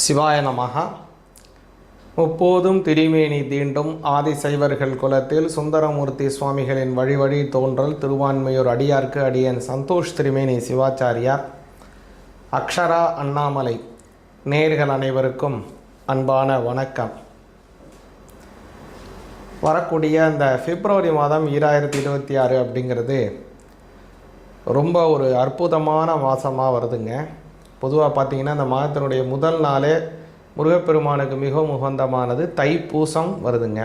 சிவாய நமகா முப்போதும் திரிமேனி தீண்டும் ஆதிசைவர்கள் குலத்தில் சுந்தரமூர்த்தி சுவாமிகளின் வழி வழி தோன்றல் திருவான்மையூர் அடியார்க்கு அடியன் சந்தோஷ் திரிமேனி சிவாச்சாரியார். அக்ஷரா அண்ணாமலை நேர்கள் அனைவருக்கும் அன்பான வணக்கம். வரக்கூடிய அந்த பிப்ரவரி மாதம் ஈராயிரத்தி இருபத்தி ஆறு அப்படிங்கிறது ரொம்ப ஒரு அற்புதமான மாதமாக வருதுங்க. பொதுவாக பார்த்தீங்கன்னா இந்த மாதத்தினுடைய முதல் நாளே முருகப்பெருமானுக்கு மிகவும் உகந்தமானது தைப்பூசம் வருதுங்க.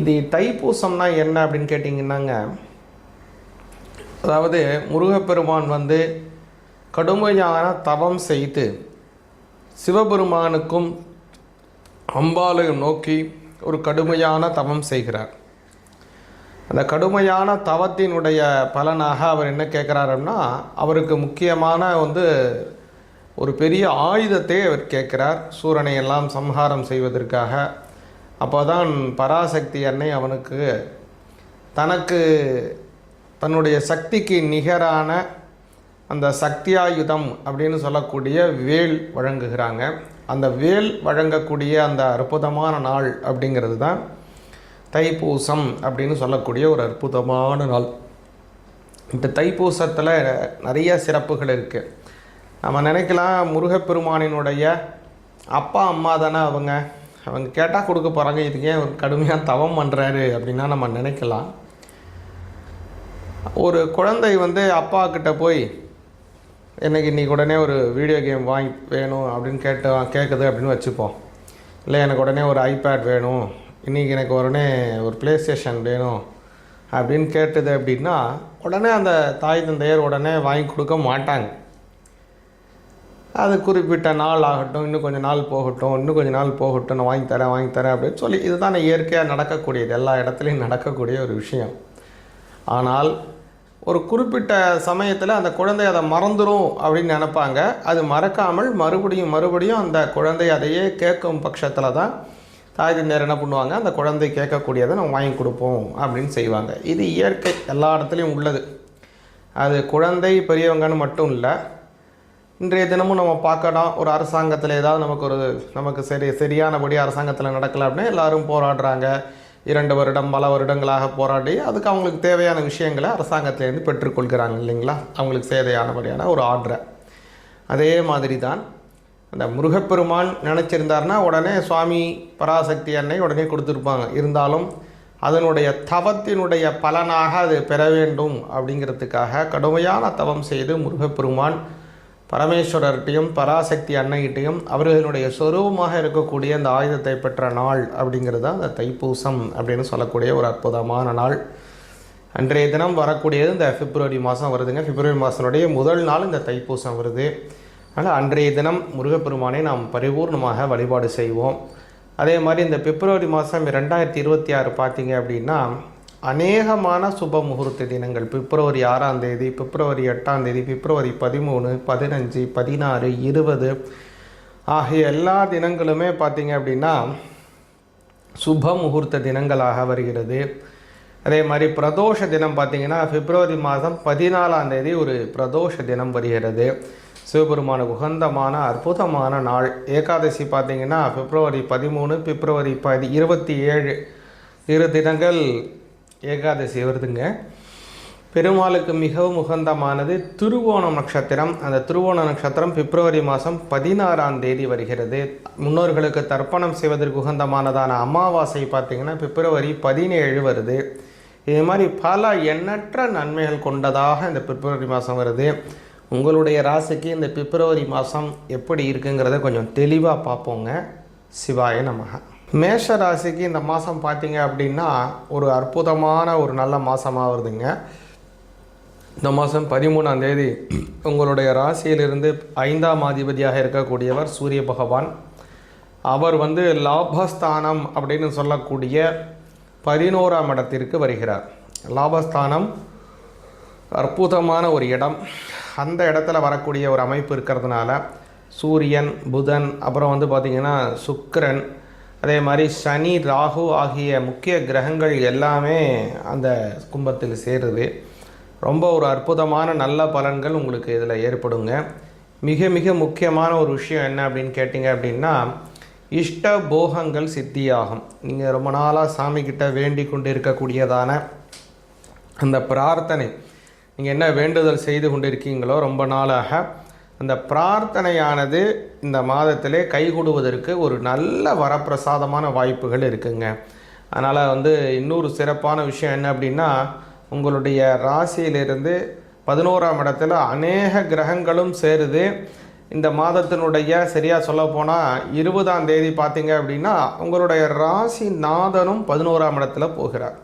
இது தைப்பூசம்னா என்ன அப்படின்னு கேட்டிங்கன்னாங்க. அதாவது முருகப்பெருமான் வந்து கடுமையான தவம் செய்து சிவபெருமானுக்கும் அம்பாலையும் நோக்கி ஒரு கடுமையான தவம் செய்கிறார். அந்த கடுமையான தவத்தினுடைய பலனாக அவர் என்ன கேட்குறாருன்னா அவருக்கு முக்கியமான வந்து ஒரு பெரிய ஆயுதத்தை அவர் கேட்குறார். சூரனை எல்லாம் சம்ஹாரம் செய்வதற்காக. அப்போ தான் பராசக்தி அன்னை அவனுக்கு தனக்கு தன்னுடைய சக்திக்கு நிகரான அந்த சக்தியாயுதம் அப்படின்னு சொல்லக்கூடிய வேல் வழங்குகிறாங்க. அந்த வேல் வழங்கக்கூடிய அந்த அற்புதமான நாள் அப்படிங்கிறது தான் தைப்பூசம் அப்படின்னு சொல்லக்கூடிய ஒரு அற்புதமான நாள். இந்த தைப்பூசத்தில் நிறைய சிறப்புகள் இருக்குது நம்ம நினைக்கலாம் முருகப்பெருமானினுடைய அப்பா அம்மா தானே அவங்க. அவங்க கேட்டால் கொடுக்க போகிறாங்க இதுக்கு ஏன் ஒரு கடுமையாக தவம் பண்ணுறாரு அப்படின்னா நம்ம நினைக்கலாம். ஒரு குழந்தை வந்து அப்பா கிட்ட போய் எனக்கு இன்றைக்கி உடனே ஒரு வீடியோ கேம் வாங்கி வேணும் அப்படின்னு கேட்டு கேட்குது அப்படின்னு வச்சுப்போம். இல்லை எனக்கு உடனே ஒரு ஐபேட் வேணும் இன்றைக்கி எனக்கு உடனே ஒரு ப்ளே ஸ்டேஷன் வேணும் அப்படின்னு கேட்டது அப்படின்னா உடனே அந்த தாய் தந்தையர் உடனே வாங்கி கொடுக்க மாட்டாங்க. அது குறிப்பிட்ட நாள் ஆகட்டும் இன்னும் கொஞ்சம் நாள் போகட்டும் இன்னும் கொஞ்சம் நாள் போகட்டும் நான் வாங்கி தரேன் வாங்கி தரேன் அப்படின்னு சொல்லி இதுதான் இயற்கையாக நடக்கக்கூடியது எல்லா இடத்துலையும் நடக்கக்கூடிய ஒரு விஷயம். ஆனால் ஒரு குறிப்பிட்ட சமயத்தில் அந்த குழந்தை அதை மறந்துடும் அப்படின்னு நினைப்பாங்க. அது மறக்காமல் மறுபடியும் மறுபடியும் அந்த குழந்தை அதையே கேட்கும் பட்சத்தில் தான் தாய் தந்தையர் என்ன பண்ணுவாங்க? அந்த குழந்தை கேட்கக்கூடியதை நம்ம வாங்கி கொடுப்போம் அப்படின்னு செய்வாங்க. இது இயற்கை எல்லா இடத்துலையும் உள்ளது. அது குழந்தை பெரியவங்கன்னு மட்டும் இல்லை இன்றைய தினமும் நம்ம பார்க்கலாம் ஒரு அரசாங்கத்தில் ஏதாவது நமக்கு ஒரு நமக்கு சரி சரியானபடி அரசாங்கத்தில் நடக்கலை அப்படின்னா எல்லாரும் போராடுறாங்க. இரண்டு வருடம் பல வருடங்களாக போராடி அதுக்கு அவங்களுக்கு தேவையான விஷயங்களை அரசாங்கத்திலேருந்து பெற்றுக்கொள்கிறாங்க இல்லைங்களா? அவங்களுக்கு தேவையானபடியான ஒரு ஆர்டரை. அதே மாதிரி தான் அந்த முருகப்பெருமான் நினச்சிருந்தாருன்னா உடனே சுவாமி பராசக்தி அன்னை உடனே கொடுத்துருப்பாங்க. இருந்தாலும் அதனுடைய தவத்தினுடைய பலனாக அது பெற வேண்டும் அப்படிங்கிறதுக்காக கடுமையான தவம் செய்து முருகப்பெருமான் பரமேஸ்வரர்கிட்டையும் பராசக்தி அன்னைகிட்டையும் அவர்களுடைய சொரூபமாக இருக்கக்கூடிய அந்த ஆயுதத்தை பெற்ற நாள் அப்படிங்கிறது தான் அந்த தைப்பூசம் அப்படின்னு சொல்லக்கூடிய ஒரு அற்புதமான நாள். அன்றைய தினம் வரக்கூடியது இந்த பிப்ரவரி மாதம் வருதுங்க. பிப்ரவரி மாதனுடைய முதல் நாள் இந்த தைப்பூசம் வருது. அதனால் அன்றைய தினம் முருகப்பெருமானை நாம் பரிபூர்ணமாக வழிபாடு செய்வோம். அதே மாதிரி இந்த பிப்ரவரி மாதம் ரெண்டாயிரத்தி இருபத்தி ஆறு பார்த்தீங்க அப்படின்னா அநேகமான சுப முகூர்த்த தினங்கள். பிப்ரவரி ஆறாம் தேதி பிப்ரவரி எட்டாம் தேதி பிப்ரவரி பதிமூணு பதினஞ்சு பதினாறு இருபது ஆகிய எல்லா தினங்களுமே பார்த்தீங்க அப்படின்னா சுப முகூர்த்த தினங்களாக வருகிறது. அதே மாதிரி பிரதோஷ தினம் பார்த்தீங்கன்னா பிப்ரவரி மாதம் பதினாலாம் தேதி ஒரு பிரதோஷ தினம் வருகிறது. சிவபெருமானுக்கு உகந்தமான அற்புதமான நாள். ஏகாதசி பார்த்தீங்கன்னா பிப்ரவரி பதிமூணு பிப்ரவரி பதி இருபத்தி ஏழு. இரு தினங்கள் ஏகாதசி வருதுங்க. பெருமாளுக்கு மிகவும் உகந்தமானது திருவோணம் நட்சத்திரம். அந்த திருவோண நட்சத்திரம் பிப்ரவரி மாதம் பதினாறாம் தேதி வருகிறது. முன்னோர்களுக்கு தர்ப்பணம் செய்வதற்கு உகந்தமானதான அமாவாசை பார்த்திங்கன்னா பிப்ரவரி பதினேழு வருது. இது மாதிரி பல எண்ணற்ற நன்மைகள் கொண்டதாக இந்த பிப்ரவரி மாதம் வருது. உங்களுடைய ராசிக்கு இந்த பிப்ரவரி மாதம் எப்படி இருக்குங்கிறத கொஞ்சம் தெளிவாக பார்ப்போங்க. சிவாய நமக. மேஷ ராசிக்கு இந்த மாதம் பார்த்தீங்க அப்படின்னா ஒரு அற்புதமான ஒரு நல்ல மாதமாக வருதுங்க. இந்த மாதம் பதிமூணாம் தேதி உங்களுடைய ராசியிலிருந்து ஐந்தாம் அதிபதியாக இருக்கக்கூடியவர் சூரிய பகவான். அவர் வந்து லாபஸ்தானம் அப்படின்னு சொல்லக்கூடிய பதினோராம் இடத்திற்கு வருகிறார். லாபஸ்தானம் அற்புதமான ஒரு இடம். அந்த இடத்துல வரக்கூடிய ஒரு அமைப்பு இருக்கிறதுனால சூரியன் புதன் அப்புறம் வந்து பார்த்திங்கன்னா சுக்கரன் அதே மாதிரி சனி ராகு ஆகிய முக்கிய கிரகங்கள் எல்லாமே அந்த கும்பத்தில் சேருது. ரொம்ப ஒரு அற்புதமான நல்ல பலன்கள் உங்களுக்கு இதில் ஏற்படுங்க. மிக மிக முக்கியமான ஒரு விஷயம் என்ன அப்படின்னு கேட்டிங்க அப்படின்னா இஷ்ட போகங்கள் சித்தியாகும். நீங்கள் ரொம்ப நாளாக சாமிக்கிட்ட வேண்டி கொண்டு இருக்கக்கூடியதான அந்த பிரார்த்தனை. நீங்கள் என்ன வேண்டுதல் செய்து கொண்டிருக்கீங்களோ ரொம்ப நாளாக அந்த பிரார்த்தனையானது இந்த மாதத்திலே கைகூடுவதற்கு ஒரு நல்ல வரப்பிரசாதமான வாய்ப்புகள் இருக்குங்க. அதனால் வந்து இன்னொரு சிறப்பான விஷயம் என்ன அப்படின்னா உங்களுடைய ராசியிலிருந்து பதினோராம் இடத்துல அநேக கிரகங்களும் சேருது. இந்த மாதத்தினுடைய சரியாக சொல்ல போனால் இருபதாம் தேதி பார்த்தீங்க அப்படின்னா உங்களுடைய ராசி நாதனும் பதினோராம் இடத்துல போகிறார்.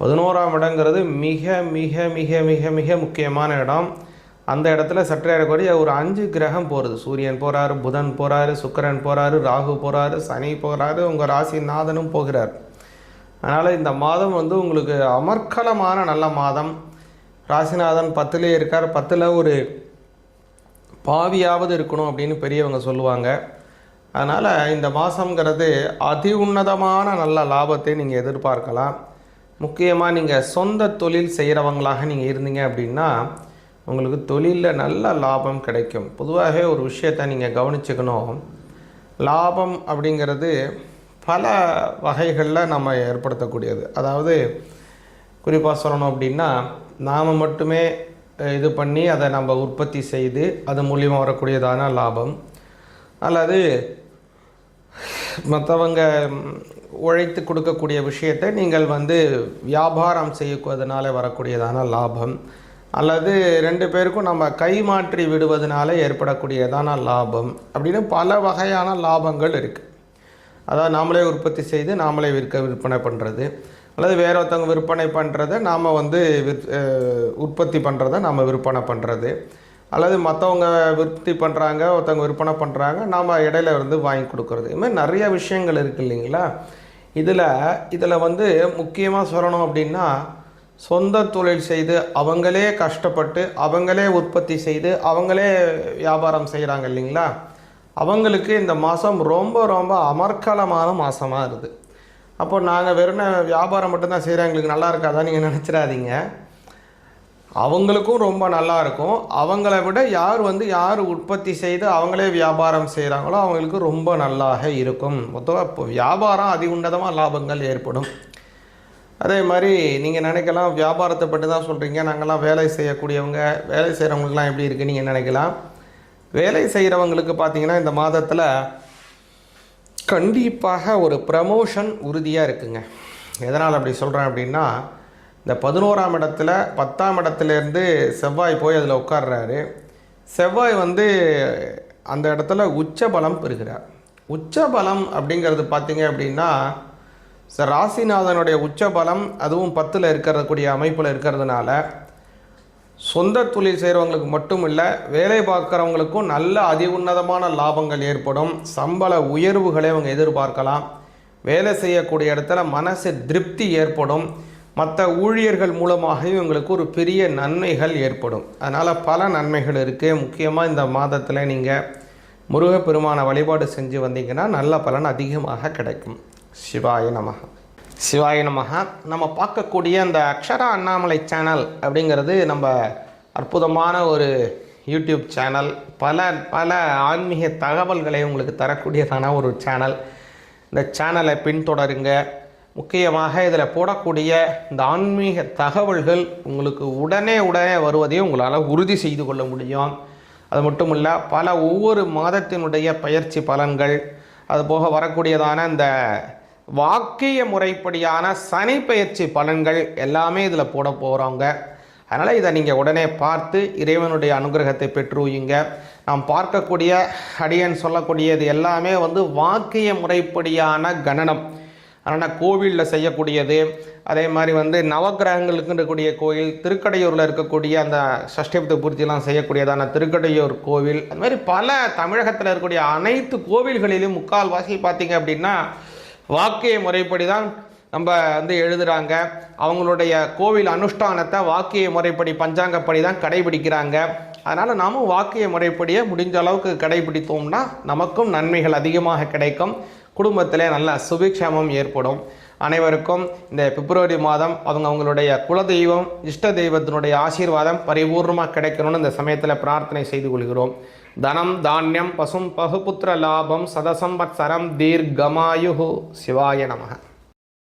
பதினோராம் இடங்கிறது மிக மிக மிக மிக மிக முக்கியமான இடம். அந்த இடத்துல சற்றேறக்கூடிய ஒரு அஞ்சு கிரகம் போகிறது சூரியன் போகிறாரு புதன் போகிறாரு சுக்கிரன் போகிறாரு ராகு போகிறாரு சனி போகிறாரு உங்கள் ராசி நாதனும் போகிறார். அதனால் இந்த மாதம் வந்து உங்களுக்கு அமர்க்கலமான நல்ல மாதம். ராசிநாதன் பத்திலே இருக்கார். பத்தில் ஒரு பாவியாவது இருக்கணும் அப்படின்னு பெரியவங்க சொல்லுவாங்க. அதனால் இந்த மாதங்கிறது அதி உன்னதமான நல்ல லாபத்தை நீங்கள் எதிர்பார்க்கலாம். முக்கியமாக நீங்கள் சொந்த தொழில் செய்கிறவங்களாக நீங்கள் இருந்தீங்க அப்படின்னா உங்களுக்கு தொழிலில் நல்ல லாபம் கிடைக்கும். பொதுவாகவே ஒரு விஷயத்தை நீங்கள் கவனிச்சுக்கணும். லாபம் அப்படிங்கிறது பல வகைகளில் நம்ம ஏற்படுத்தக்கூடியது. அதாவது குறிப்பாக சொல்லணும் அப்படின்னா நாம் மட்டுமே இது பண்ணி அதை நம்ம உற்பத்தி செய்து அது மூலியமாக வரக்கூடியதான லாபம். அல்லது மற்றவங்க உழைத்து கொடுக்கக்கூடிய விஷயத்தை நீங்கள் வந்து வியாபாரம் செய்யக்குவதனால வரக்கூடியதான லாபம். அல்லது ரெண்டு பேருக்கும் நம்ம கைமாற்றி விடுவதனால ஏற்படக்கூடியதான லாபம். அப்படின்னு பல வகையான லாபங்கள் இருக்குது அதாவது நாமளே உற்பத்தி செய்து நாமளே விற்க விற்பனை பண்ணுறது அல்லது வேற ஒருத்தவங்க விற்பனை பண்ணுறதை நாம் வந்து விற் உற்பத்தி பண்ணுறதை நாம் விற்பனை பண்ணுறது அல்லது மற்றவங்க விற்பத்தி பண்ணுறாங்க ஒருத்தவங்க விற்பனை பண்ணுறாங்க நாம் இடையில வந்து வாங்கி கொடுக்குறது. இது மாதிரி நிறைய விஷயங்கள் இருக்குது இல்லைங்களா? இதில் இதில் வந்து முக்கியமாக சொல்லணும் அப்படின்னா சொந்த தொழில் செய்து அவங்களே கஷ்டப்பட்டு அவங்களே உற்பத்தி செய்து அவங்களே வியாபாரம் செய்கிறாங்க இல்லைங்களா? அவங்களுக்கு இந்த மாதம் ரொம்ப ரொம்ப அமர்க்கலமான மாதமாக இருக்குது அப்போ நாங்கள் வெறும் வியாபாரம் மட்டும்தான் செய்கிறோம் எங்களுக்கு நல்லா இருக்காதான் நீங்கள் நினச்சிடாதீங்க. அவங்களுக்கும் ரொம்ப நல்லா இருக்கும். அவங்கள விட யார் வந்து யார் உற்பத்தி செய்து அவங்களே வியாபாரம் செய்கிறாங்களோ அவங்களுக்கு ரொம்ப நல்லாக இருக்கும். மொத்தமாக இப்போ வியாபாரம் அதி உன்னதமாக லாபங்கள் ஏற்படும். அதே மாதிரி நீங்கள் நினைக்கலாம் வியாபாரத்தை பற்றி தான் சொல்கிறீங்க நாங்கள்லாம் வேலை செய்யக்கூடியவங்க வேலை செய்கிறவங்களுக்குலாம் எப்படி இருக்குது நீங்கள் நினைக்கலாம். வேலை செய்கிறவங்களுக்கு பார்த்தீங்கன்னா இந்த மாதத்தில் கண்டிப்பாக ஒரு ப்ரமோஷன் உறுதியாக இருக்குங்க. எதனால் அப்படி சொல்கிறேன் அப்படின்னா இந்த பதினோராம் இடத்துல பத்தாம் இடத்துலேருந்து செவ்வாய் போய் அதில் உட்கார்றாரு. செவ்வாய் வந்து அந்த இடத்துல உச்ச பலம் பெறுகிறார். உச்ச பலம் அப்படிங்கிறது பார்த்தீங்க அப்படின்னா ராசிநாதனுடைய உச்ச பலம் அதுவும் பத்தில் இருக்கிறக்கூடிய அமைப்பில் இருக்கிறதுனால சொந்த தொழில் செய்கிறவங்களுக்கு மட்டும் இல்லை வேலை பார்க்குறவங்களுக்கும் நல்ல அதி உன்னதமான லாபங்கள் ஏற்படும். சம்பள உயர்வுகளை அவங்க எதிர்பார்க்கலாம். வேலை செய்யக்கூடிய இடத்துல மனசு திருப்தி ஏற்படும். மற்ற ஊழியர்கள் மூலமாக இவங்களுக்கு ஒரு பெரிய நன்மைகள் ஏற்படும். அதனால் பல நன்மைகள் இருக்குது முக்கியமாக இந்த மாதத்தில் நீங்கள் முருகப்பெருமான வழிபாடு செஞ்சு வந்தீங்கன்னா நல்ல பலன் அதிகமாக கிடைக்கும். சிவாய நமக சிவாய நமக நம்ம பார்க்கக்கூடிய அந்த அக்ஷரா அண்ணாமலை சேனல் அப்படிங்கிறது நம்ம அற்புதமான ஒரு யூடியூப் சேனல். பல பல ஆன்மீக தகவல்களை உங்களுக்கு தரக்கூடியதான ஒரு சேனல். இந்த சேனலை பின்தொடருங்க. முக்கியமாக இதில் போடக்கூடிய இந்த ஆன்மீக தகவல்கள் உங்களுக்கு உடனே உடனே வருவதையும் உங்களால் உறுதி செய்து கொள்ள முடியும். அது மட்டும் இல்லை பல ஒவ்வொரு மாதத்தினுடைய பயிற்சி பலன்கள் அதுபோக வரக்கூடியதான இந்த வாக்கிய முறைப்படியான சனி பயிற்சி பலன்கள் எல்லாமே இதில் போட போகிறோங்க அதனால் இதை நீங்கள் உடனே பார்த்து இறைவனுடைய அனுகிரகத்தை பெற்றுவீங்க நாம் பார்க்கக்கூடிய அடியன் சொல்லக்கூடியது எல்லாமே வந்து வாக்கிய முறைப்படியான கணனம் ஆனால் கோவிலில் செய்யக்கூடியது. அதே மாதிரி வந்து நவக்கிரகங்களுக்கு இருக்கக்கூடிய கோயில் திருக்கடையூரில் இருக்கக்கூடிய அந்த சஷ்டிபத்து பூர்த்திலாம் செய்யக்கூடியதான திருக்கடையூர் கோவில் அது மாதிரி பல தமிழகத்தில் இருக்கக்கூடிய அனைத்து கோவில்களிலும் முக்கால்வாசி பார்த்திங்க அப்படின்னா வாக்கிய முறைப்படி தான் நம்ம வந்து எழுதுகிறாங்க அவங்களுடைய கோவில் அனுஷ்டானத்தை வாக்கிய முறைப்படி பஞ்சாங்கப்படி தான் கடைபிடிக்கிறாங்க. அதனால் நாமும் வாக்கிய முறைப்படியே முடிஞ்ச அளவுக்கு கடைபிடித்தோம்னா நமக்கும் நன்மைகள் அதிகமாக கிடைக்கும். குடும்பத்தில் நல்ல சுபிக்ஷேமம் ஏற்படும். அனைவருக்கும் இந்த பிப்ரவரி மாதம் அவங்க அவங்களுடைய குலதெய்வம் இஷ்ட தெய்வத்தினுடைய ஆசீர்வாதம் பரிபூர்ணமாக கிடைக்கணும்னு இந்த சமயத்தில் பிரார்த்தனை செய்து கொள்கிறோம். தனம் தானியம் பசும் பகுபுத்திர லாபம் சதசம்பத்சரம் தீர்க்கமாயு சிவாய நமக.